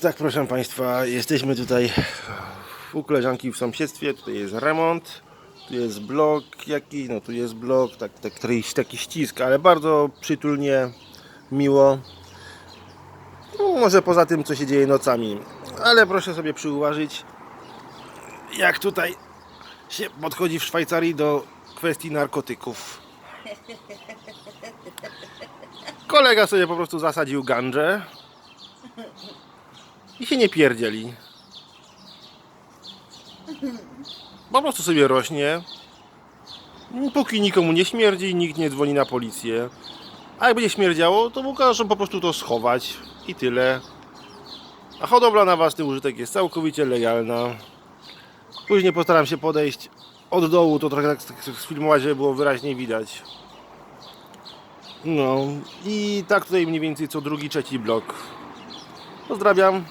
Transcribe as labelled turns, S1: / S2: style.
S1: Tak, proszę Państwa, jesteśmy tutaj u koleżanki w sąsiedztwie. Tutaj jest remont, tu jest blok jakiś, no tu jest blok, tak, tak, taki, ścisk, ale bardzo przytulnie, miło. No, może poza tym, co się dzieje nocami, ale proszę sobie przyuważyć, jak tutaj się podchodzi w Szwajcarii do kwestii narkotyków. Kolega sobie po prostu zasadził gandżę i się nie pierdzieli. Po prostu sobie rośnie. Póki nikomu nie śmierdzi, nikt nie dzwoni na policję. A jak będzie śmierdziało, to mu każą po prostu to schować i tyle. A hodowla na własny użytek jest całkowicie legalna. Później postaram się podejść od dołu, to trochę tak sfilmować, żeby było wyraźnie widać. No i tak tutaj mniej więcej co drugi, trzeci blok. Pozdrawiam.